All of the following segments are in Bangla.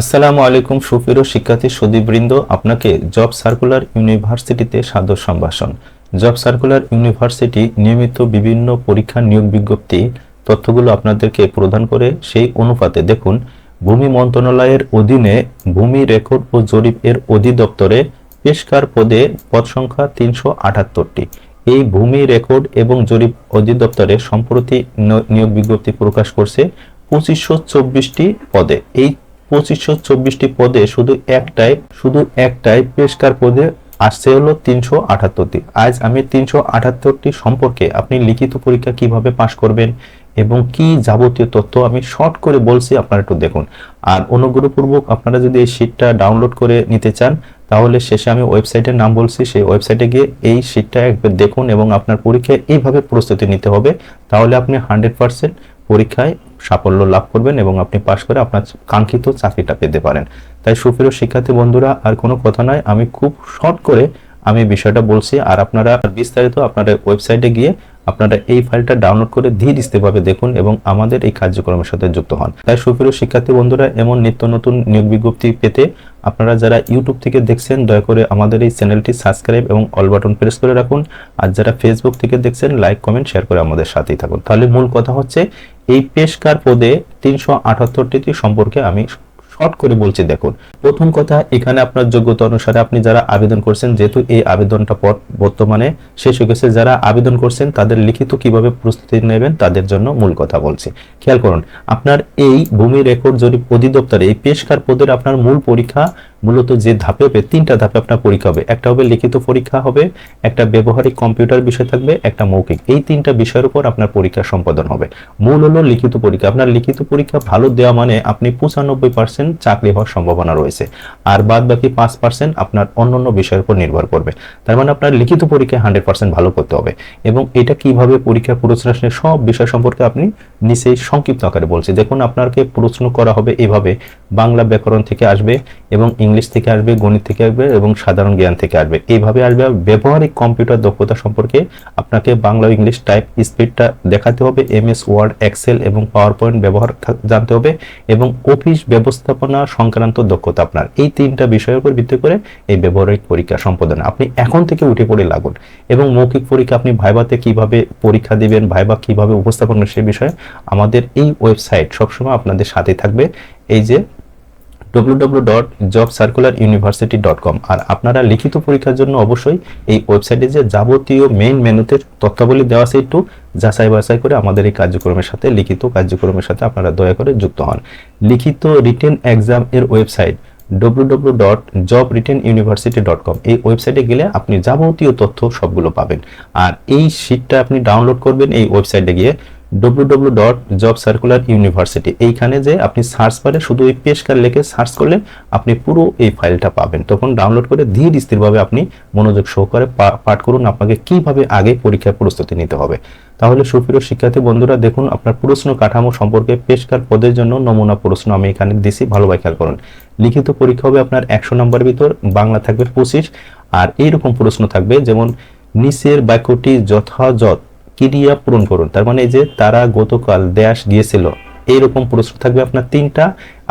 আসসালামু আলাইকুম সুপ্রিয় শিক্ষার্থী সুদীবৃন্দ আপনাকে জব সার্কুলার ইউনিভার্সিটিতে সাদর সম্ভাষণ। জব সার্কুলার ইউনিভার্সিটি নিয়মিত বিভিন্ন পরীক্ষা নিয়োগ বিজ্ঞপ্তি, তথ্যগুলো আপনাদেরকে প্রদান করে সেই অনুপাতে দেখুন, ভূমি মন্ত্রণালয়ের অধীনে ভূমি রেকর্ড ও জরিপ এর অধিদপ্তরে পেশকার পদে পদ সংখ্যা তিনশো আটাত্তরটি। এই ভূমি রেকর্ড এবং জরিপ অধিদপ্তরে সম্প্রতি নিয়োগ বিজ্ঞপ্তি প্রকাশ করছে পঁচিশশো চব্বিশটি পদে। এই পঁচিশশো চব্বিশটি পদে শুধু একটাই শুধু একটাই পেশকার পদে আসছে হলো তিনশো আটাত্তরটি। আজ আমি তিনশো আটাত্তরটি সম্পর্কে আপনি লিখিত পরীক্ষা কীভাবে পাশ করবেন এবং কি যাবতীয় তথ্য আমি শর্ট করে বলছি আপনারা একটু দেখুন। আর অনুগ্রহপূর্বক আপনারা যদি এই শিটটা ডাউনলোড করে নিতে চান, তাহলে শেষে আমি ওয়েবসাইটের নাম বলছি, সেই ওয়েবসাইটে গিয়ে এই শিটটা একবার দেখুন এবং আপনার পরীক্ষায় এইভাবে প্রস্তুতি নিতে হবে। তাহলে আপনি হান্ড্রেড পার্সেন্ট পরীক্ষায় সাফল্য লাভ করবেন এবং আপনি পাশ করে আপনার কাঙ্ক্ষিত চাকরিটা পেতে পারেন। তাই সুপ্রিয় শিক্ষার্থী বন্ধুরা, আর কোনো কথা নয়, আমি খুব শর্ট করে আমি বিষয়টা বলছি। আর আপনারা বিস্তারিত আপনারা ওয়েবসাইটে গিয়ে আপনারা এই ফাইলটা ডাউনলোড করে ধীর স্থিরভাবে দেখুন এবং আমাদের এই কার্যক্রমের সাথে যুক্ত হন। তাই সুপ্রিয় শিক্ষার্থী বন্ধুরা, এমন নিত্য নতুন নিয়োগ বিজ্ঞপ্তি পেতে আপনারা যারা ইউটিউব থেকে দেখছেন, দয়া করে আমাদের এই চ্যানেলটি সাবস্ক্রাইব এবং অল বাটন প্রেস করে রাখুন। আর যারা ফেসবুক থেকে দেখছেন লাইক কমেন্ট শেয়ার করে আমাদের সাথেই থাকুন। তাহলে মূল কথা হচ্ছে, এই পেশকার পদে তিনশো আটাত্তরটি সম্পর্কে আমি শর্ট করে বলছি, দেখুন, প্রথম কথা, এখানে আপনার যোগ্যতা অনুসারে আপনি যারা আবেদন করছেন, যেহেতু এই আবেদনটা বর্তমানে শেষ হয়ে গেছে, যারা আবেদন করছেন, তাদের লিখিত কীভাবে প্রস্তুতি নেবেন, তাদের জন্য মূল কথা বলছি। খেয়াল করুন, আপনার এই ভূমি রেকর্ড জরিপ অধিদপ্তরে, এই পেশকার পদের আপনার মূল পরীক্ষা মূলত যে ধাপে হবে, তিনটা ধাপে আপনার পরীক্ষা হবে। একটা হবে লিখিত পরীক্ষা হবে, একটা ব্যবহারিক কম্পিউটার বিষয় থাকবে, একটা মৌখিক। এই তিনটা বিষয়ের উপর আপনার পরীক্ষা সম্পাদন হবে। মূল হলো লিখিত পরীক্ষা। আপনার লিখিত পরীক্ষা ভালো দেওয়া মানে আপনি পঁচানব্বই পার্সেন্ট চাকরি হওয়ার সম্ভাবনা রয়েছে। আর বাদ বাকি পাঁচ পার্সেন্ট আপনার অন্যান্য বিষয়ের উপর নির্ভর করবে। তার মানে আপনার লিখিত পরীক্ষায় হান্ড্রেড পার্সেন্ট ভালো করতে হবে। এবং এটা কীভাবে পরীক্ষা প্রশ্নের সব বিষয় সম্পর্কে আপনি নিচেই সংক্ষিপ্ত আকারে বলছি। দেখুন, আপনাকে প্রশ্ন করা হবে এভাবে। বাংলা ব্যাকরণ থেকে আসবে এবং ইংলিশ থেকে আসবে, গণিত থেকে আসবে এবং সাধারণ জ্ঞান থেকে আসবে। এইভাবে আসবে। ব্যবহারিক কম্পিউটার দক্ষতা সম্পর্কে আপনাকে বাংলা ইংলিশ টাইপ স্পিডটা দেখাতে হবে। এমএস, ওয়ার্ড, এক্সেল এবং পাওয়ার পয়েন্ট ব্যবহার জানতে হবে এবং অফিস ব্যবস্থাপনা সংক্রান্ত দক্ষতা আপনার। এই তিনটা বিষয়ের উপর ভিত্তি করে এই ব্যবহারিক পরীক্ষা সম্পাদন। আপনি এখন থেকে উঠে পড়ে লাগুন এবং মৌখিক পরীক্ষা আপনি ভাইবাতে কীভাবে পরীক্ষা দিবেন, ভাইবা কীভাবে উপস্থাপন সে বিষয়ে আমাদের এই ওয়েবসাইট সবসময় আপনাদের সাথে থাকবে। এই যে www.jobcircularuniversity.com আর আপনারা লিখিত পরীক্ষার জন্য অবশ্যই এই ওয়েবসাইটে যে যাবতীয় মেইন মেনুতে তথ্যাবলী দেওয়া আছে একটু যাচাই বাছাই করে আমাদের এই কার্যক্রমের সাথে, লিখিত কার্যক্রমের সাথে আপনারা দয়া করে যুক্ত হন। লিখিত রিটেন এক্সাম এর ওয়েবসাইট www.jobwrittenuniversity.com এই ওয়েবসাইটে গেলে আপনি যাবতীয় তথ্য সবগুলো পাবেন। আর এই শীটটা আপনি ডাউনলোড করবেন, এই ওয়েবসাইটে গিয়ে www.jobcircularuniversity এইখানে যে আপনি সার্চ বারে শুধু এই পেশকার লিখে সার্চ করলে আপনি পুরো এই ফাইলটা পাবেন। তখন ডাউনলোড করে ধীর স্থিরভাবে আপনি মনোযোগ সহকারে পাঠ করুন, আপনাকে কীভাবে আগে পরীক্ষার প্রস্তুতি নিতে হবে। তাহলে সুপ্রিয় শিক্ষার্থী বন্ধুরা, দেখুন আপনার প্রশ্ন কাঠামো সম্পর্কে পেশকার পদের জন্য নমুনা প্রশ্ন আমি এখানে দিছি ভালোভাবে খেয়াল করুন। লিখিত পরীক্ষা হবে আপনার একশো নম্বরের ভিতর, বাংলা থাকবে পঁচিশ, আর এইরকম প্রশ্ন থাকবে যেমন, নিচের বাক্যটি যথাযথ ক্রিয়া পূরণ করুন। তার মানে যে তারা গতকাল দেশ গিয়েছিল, এইরকম প্রশ্ন থাকবে আপনার তিনটা।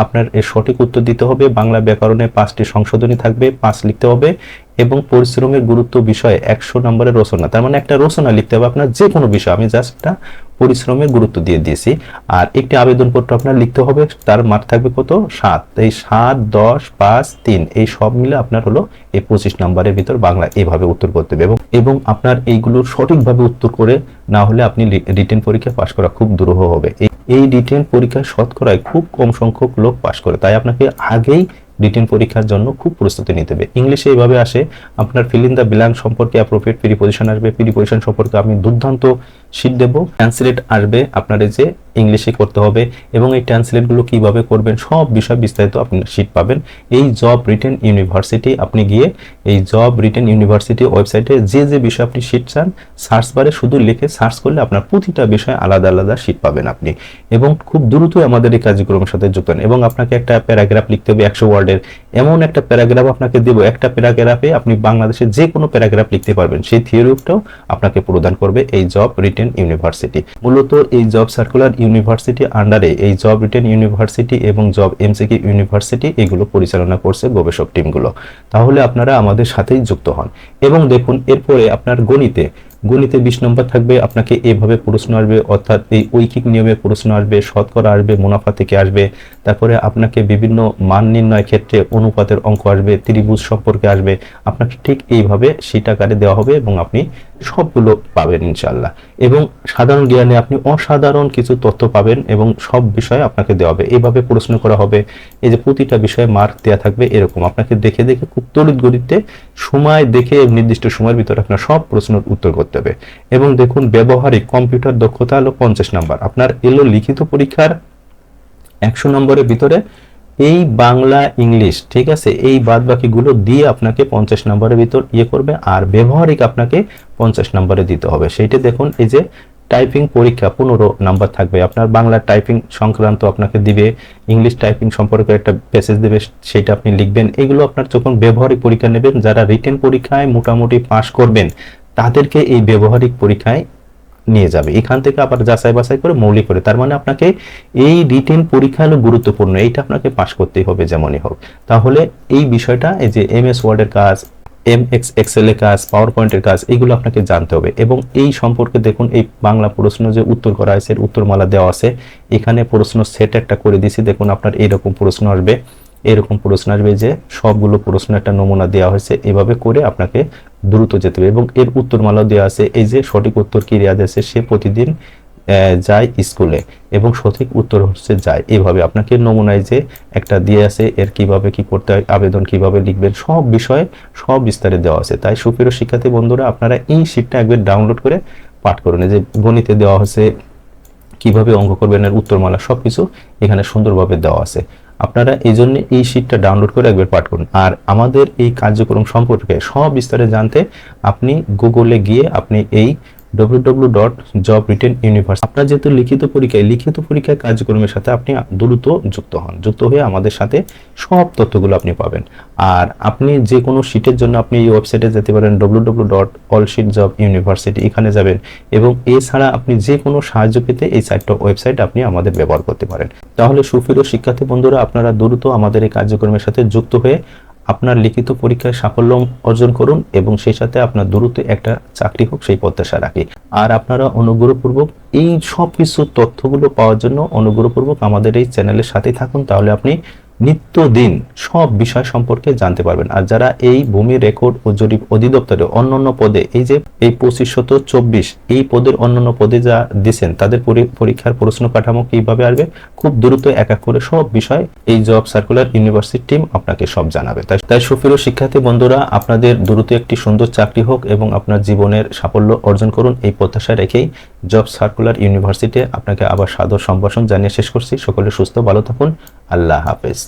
আপনার সঠিক উত্তর দিতে হবে, বাংলা ব্যাকরণে পাঁচটি সংশোধনী থাকবে, পাঁচ লিখতে হবে এবং পরিশ্রমের গুরুত্ব বিষয়ে একশো নম্বরের রচনা। তার মানে একটা রচনা লিখতে হবে আপনার যে কোনো বিষয়। আমি জাস্ট পরিশ্রমের গুরুত্ব দিয়ে দিয়েছি। আর একটি আবেদনপত্র আপনার লিখতে হবে, তার মাঠ থাকবে কত? সাত। এই সাত, দশ, পাঁচ, তিন, এই সব মিলে আপনার হলো এই পঁচিশ নম্বরের ভিতর বাংলা এভাবে উত্তর করতে হবে। এবং আপনার এইগুলো সঠিকভাবে উত্তর করে না হলে আপনি রিটেন পরীক্ষা পাশ করা খুব দুরূহ হবে। এই- রিটেন পরীক্ষায় শতকরায় খুব কম সংখ্যক লোক পাশ করে। তাই আপনাকে আগেই রিটেন পরীক্ষার জন্য খুব প্রস্তুতি নিতে হবে। ইংলিশে এইভাবে আসে, আপনার ফিল ইন দ্য ব্ল্যাঙ্ক সম্পর্কে অ্যাপ্রোপ্রিয়েট প্রিপোজিশন আসবে। প্রিপোজিশন সম্পর্কে আমি দুর্দান্ত শীট দেবো। ট্রান্সলেট আসবে আপনার এই যে ইংলিশে করতে হবে এবং এই ট্রান্সলেটগুলো কীভাবে করবেন, সব বিষয় বিস্তারিত আপনি শীট পাবেন। এই জব রিটেন ইউনিভার্সিটি আপনি গিয়ে এই জব রিটেন ইউনিভার্সিটি ওয়েবসাইটে যে যে বিষয় আপনি শীট চান সার্চ বারে শুধু লিখে সার্চ করলে আপনার প্রতিটা বিষয় আলাদা আলাদা শীট পাবেন আপনি এবং খুব দ্রুতই আমাদের এই কার্যক্রমের সাথে যুক্ত হন এবং আপনাকে একটা প্যারাগ্রাফ লিখতে হবে একশো ওয়ার্ডের এমন একটা প্যারাগ্রাফ আপনাকে দেবো, একটা প্যারাগ্রাফে আপনি বাংলাদেশের যে কোনো প্যারাগ্রাফ লিখতে পারবেন। সেই থিওরিটাও আপনাকে প্রদান করবে এই জব রিটেন রিটেন ইউনিভার্সিটি মূলত এই জব সার্কুলার ইউনিভার্সিটি আন্ডারে এই জব রিটেন ইউনিভার্সিটি এবং জব এমসিকে ইউনিভার্সিটি এগুলো পরিচালনা করছে গবেষক টিমগুলো তাহলে আপনারা আমাদের সাথেই যুক্ত হন। এবং দেখুন, এরপরে আপনার গণিতে গণিতে বিশ নম্বর থাকবে, আপনাকে এভাবে প্রশ্ন আসবে, অর্থাৎ এই ঐকিক নিয়মে প্রশ্ন আসবে, শতকরা আসবে, মুনাফা থেকে আসবে। তারপরে আপনাকে বিভিন্ন মান নির্ণয় ক্ষেত্রে অনুপাতের অঙ্ক আসবে, ত্রিভুজ সম্পর্কে আসবে। আপনাকে ঠিক এইভাবে সেটা আকারে দেওয়া হবে এবং আপনি সবগুলো পাবেন ইনশাল্লাহ এবং সাধারণ জ্ঞানে আপনি অসাধারণ কিছু তথ্য পাবেন এবং সব বিষয়ে আপনাকে দেওয়া হবে। এইভাবে প্রশ্ন করা হবে, এই যে প্রতিটা বিষয়ে মার্ক দেওয়া থাকবে এরকম। আপনাকে দেখে দেখে খুব তড়িৎ গতিতে সময় দেখে নির্দিষ্ট সময়ের ভিতরে আপনার সব প্রশ্নের উত্তর করতে হবে। এবং দেখুন, ব্যবহারিক কম্পিউটার দক্ষতা হলো পঞ্চাশ নাম্বার। আপনার এলো লিখিত পরীক্ষার একশো নম্বরের ভিতরে এই বাংলা, ইংলিশ, ঠিক আছে? এই বাদ বাকিগুলো দিয়ে আপনাকে পঞ্চাশ নম্বরের ভিতর ইয়ে করবে আর ব্যবহারিক আপনাকে পঞ্চাশ নম্বরে দিতে হবে। সেইটা দেখুন, এই যে টাইপিং পরীক্ষা, পনেরো নাম্বার থাকবে। আপনার বাংলা টাইপিং সংক্রান্ত আপনাকে দিবে, ইংলিশ টাইপিং সম্পর্কে একটা প্যাসেজ দেবে সেটা আপনি লিখবেন। এগুলো আপনার যখন ব্যবহারিক পরীক্ষা নেবেন, যারা রিটেন পরীক্ষায় মোটামুটি পাশ করবেন তাদেরকে এই ব্যবহারিক পরীক্ষায় নিয়ে যাবে। এখান থেকে আবার যাচাই বাছাই করে মৌলিক করে, তার মানে আপনাকে এই রিটেন পরীক্ষা হলো গুরুত্বপূর্ণ, এইটা আপনাকে পাশ করতেই হবে যেমনই হোক। তাহলে এই বিষয়টা, এই যে এম এস ওয়ার্ডের কাজ এম এক্স এক্সেল এর কাজ পাওয়ার পয়েন্টের কাজ, এগুলো আপনাকে জানতে হবে। এবং এই সম্পর্কে দেখুন, এই বাংলা প্রশ্ন যে উত্তর করা হয়েছে উত্তরমালা দেওয়া আছে। এখানে প্রশ্ন সেট একটা করে দিছি দেখুন আপনার এইরকম প্রশ্ন আসবে। এরকম প্রশ্ন আসবে যে সবগুলো প্রশ্ন একটা নমুনা দেওয়া হয়েছে, এভাবে করে আপনাকে দ্রুত যেতে হবে। এবং এর উত্তরমালাও দেওয়া আছে, এই যে সঠিক উত্তর কি রেয়াজ আছে, সে প্রতিদিন যায় স্কুলে। এবং সঠিক উত্তর হচ্ছে যায়। এভাবে আপনাকে নমুনায় যে একটা দিয়ে আছে, এর কীভাবে কি করতে হয়, আবেদন কীভাবে লিখবেন, সব বিষয়ে সব বিস্তারে দেওয়া আছে। তাই সুপ্রিয় শিক্ষার্থী বন্ধুরা, আপনারা এই শিটটা একবার ডাউনলোড করে পাঠ করুন। যে গণিতে দেওয়া হয়েছে, কীভাবে অঙ্ক করবেন, এর উত্তরমালা সবকিছু এখানে সুন্দরভাবে দেওয়া আছে। আপনারা এই জন্য এই শীটটা ডাউনলোড করে একবার পাঠ করুন। আর আমাদের এই কার্যক্রম সম্পর্কে সব বিস্তারে জানতে আপনি গুগলে গিয়ে আপনি এই www.jobritain dot job written university আপনার যেহেতু লিখিত পরীক্ষায় লিখিত পরীক্ষায় কার্যক্রমের সাথে আপনি দ্রুত যুক্ত হন, যুক্ত হয়ে আমাদের সাথে সব তথ্যগুলো আপনি পাবেন। আর আপনি যে কোনো শীটের জন্য আপনি এই ওয়েবসাইটে যেতে পারেন www.allsheetjobuniversity ডট অলশিট জব ইউনিভার্সিটি এখানে যাবেন এবং এছাড়া আপনি যে কোনো সাহায্য পেতে এই সাইটটা ওয়েবসাইট আপনি আমাদের ব্যবহার করতে পারেন। তাহলে সুপ্রিয় শিক্ষার্থী বন্ধুরা, আপনারা দ্রুত আমাদের এই কার্যক্রমের সাথে যুক্ত হয়ে আপনার লিখিত পরীক্ষায় সাফল্য অর্জন করুন এবং সেই সাথে আপনার দ্রুত একটা চাকরি হোক, সেই প্রত্যাশা রাখি। আর আপনারা অনুগ্রহপূর্বক এই সব কিছু তথ্যগুলো পাওয়ার জন্য অনুগ্রহপূর্বক আমাদের এই চ্যানেলের সাথে থাকুন। তাহলে আপনি নিত্যদিন সব বিষয় সম্পর্কে জানতে পারবেন। আর যারা এই ভূমি রেকর্ড ও জরিপ অধিদপ্তরে অন্যান্য পদে, এই যে এই পঁচিশ শত চব্বিশ, এই পদের অন্যান্য পদে যা দিচ্ছেন তাদের পরীক্ষার প্রশ্ন কাঠামো কীভাবে আসবে, খুব দ্রুত এক এক করে সব বিষয় এই জব সার্কুলার ইউনিভার্সিটি টিম আপনাকে সব জানাবে। তাই তাই সুপ্রিয় শিক্ষার্থী বন্ধুরা, আপনাদের দ্রুত একটি সুন্দর চাকরি হোক এবং আপনার জীবনের সাফল্য অর্জন করুন এই প্রত্যাশা রেখেই জব সার্কুলার ইউনিভার্সিটি আপনাকে আবার সাদর সম্ভাষণ জানিয়ে শেষ করছি। সকলে সুস্থ, ভালো থাকুন। আল্লাহ হাফেজ।